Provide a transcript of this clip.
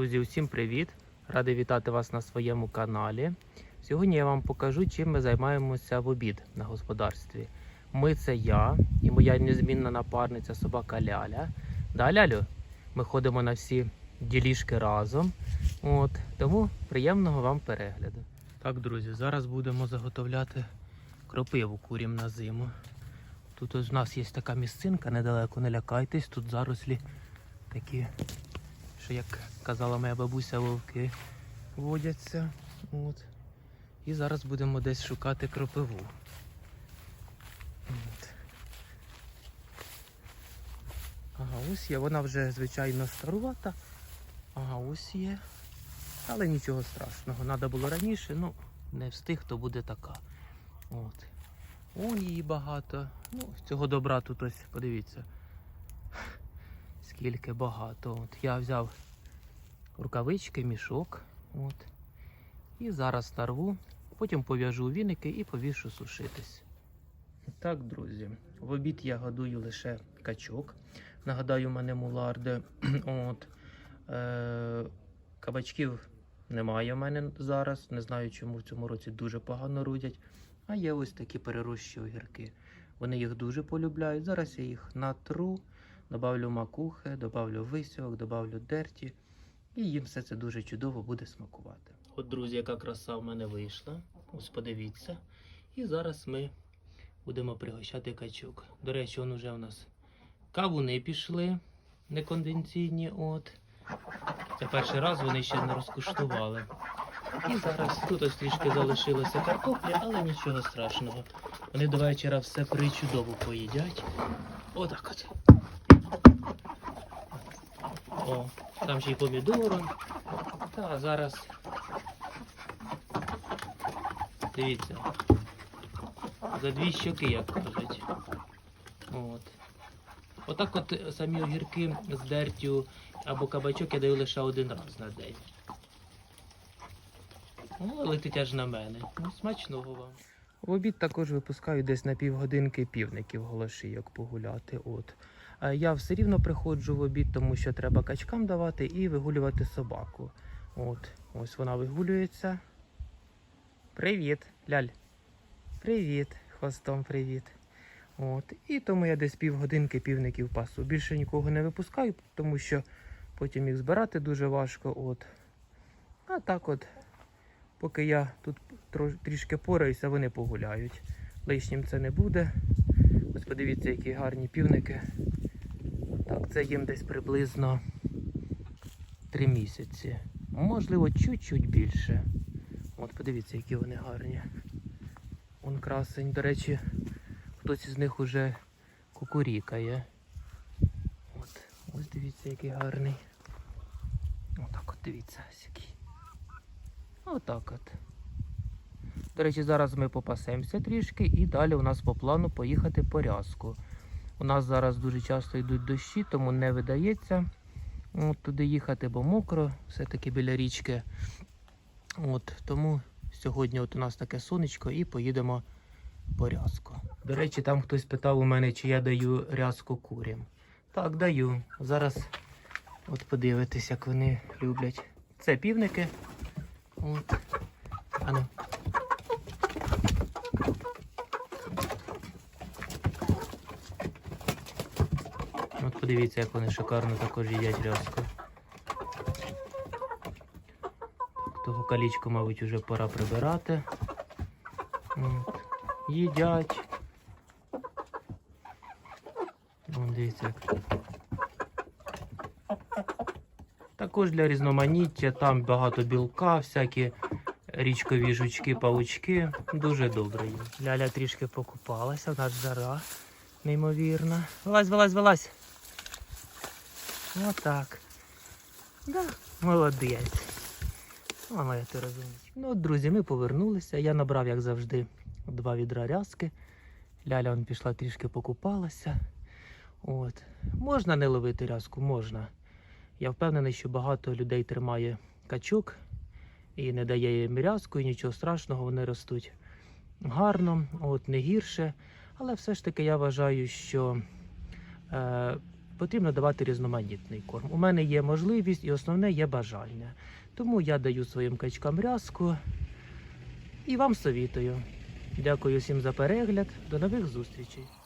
Друзі, усім привіт! Радий вітати вас на своєму каналі. Сьогодні я вам покажу, чим ми займаємося в обід на господарстві. Ми це я і моя незмінна напарниця собака Ляля. Да, Лялю? Ми ходимо на всі ділішки разом. От, тому приємного вам перегляду. Так, друзі, зараз будемо заготовляти кропиву курям на зиму. Тут у нас є така місцинка недалеко, не лякайтесь, тут зарослі такі що, як казала моя бабуся, вовки водяться. От. І зараз будемо десь шукати кропиву. От. Ага, ось є. Вона вже, звичайно, старувата. Ага, ось є. Але нічого страшного. Треба було раніше, ну, не встиг, то буде така. От. Он її багато. Ну, цього добра тут ось, подивіться скільки багато. От я взяв рукавички, мішок. От. І зараз нарву, потім пов'яжу віники і повішу сушитись. Так, друзі, в обід я годую лише качок. Нагадаю, у мене муларди. От. Е- кабачків немає в мене зараз. Не знаю, чому в цьому році дуже погано рудять. А є ось такі перерощі огірки. Вони їх дуже полюбляють. Зараз я їх натру. Добавлю макухи, добавлю висівок, добавлю дерті. І їм все це дуже чудово буде смакувати. От, друзі, яка краса в мене вийшла. Ось подивіться. І зараз ми будемо пригощати качок. До речі, он уже у нас кавуни пішли неконденційні. От. Це перший раз вони ще не розкуштували. І зараз тут ось трішки залишилося картоплі, але нічого страшного. Вони до вечора все причудово поїдять. Отак от. О, там ще й помідори. Та зараз. Дивіться. За дві щоки, як кажуть. От. Отак от самі огірки з дертю або кабачок я даю лише один раз на день. О, летить аж на мене. Ну, смачного вам. В обід також випускаю десь на півгодинки півників голошийок погуляти. От. А Я все рівно приходжу в обід, тому що треба качкам давати і вигулювати собаку. От, ось вона вигулюється. Привіт, ляль. Привіт, хвостом привіт. От. І тому я десь півгодинки півників пасу. Більше нікого не випускаю, тому що потім їх збирати дуже важко. От. А так от, поки я тут трішки пораюся, вони погуляють. Лишнім це не буде. Ось подивіться, які гарні півники. Так, це їм десь приблизно 3 місяці. Можливо, чуть-чуть більше. От, подивіться, які вони гарні. Он красень. До речі, хтось із них уже кукурікає. От, ось дивіться, який гарний. Отак от дивіться, ось який. Отак от. До речі, зараз ми попасемося трішки і далі у нас по плану поїхати по рязку. У нас зараз дуже часто йдуть дощі, тому не видається от, туди їхати, бо мокро, все-таки біля річки. От, Тому сьогодні от у нас таке сонечко і поїдемо по рязку. До речі, там хтось питав у мене, чи я даю рязку курям. Так, даю. Зараз от подивитись, як вони люблять. Це півники. От. Ану. От подивіться, як вони шикарно також їдять рязку. Того калічку, мабуть, вже пора прибирати. От. Їдять. Вон дивіться. Також для різноманіття, там багато білка, всякі річкові жучки, павучки. Дуже добре їм. Ляля трішки покупалася, у нас жара неймовірна. Вилазь, вилазь, вилазь. Отак. Да, молодець. О, моя ти розумієш. Ну, от, друзі, ми повернулися. Я набрав, як завжди, два відра рязки. Ляля он пішла трішки покупалася. От. Можна не ловити рязку, можна. Я впевнений, що багато людей тримає качок і не дає їм рязку, і нічого страшного, вони ростуть гарно, от не гірше. Але все ж таки я вважаю, що е, потрібно давати різноманітний корм. У мене є можливість і основне є бажання. Тому я даю своїм качкам рязку і вам совітую. Дякую всім за перегляд. До нових зустрічей.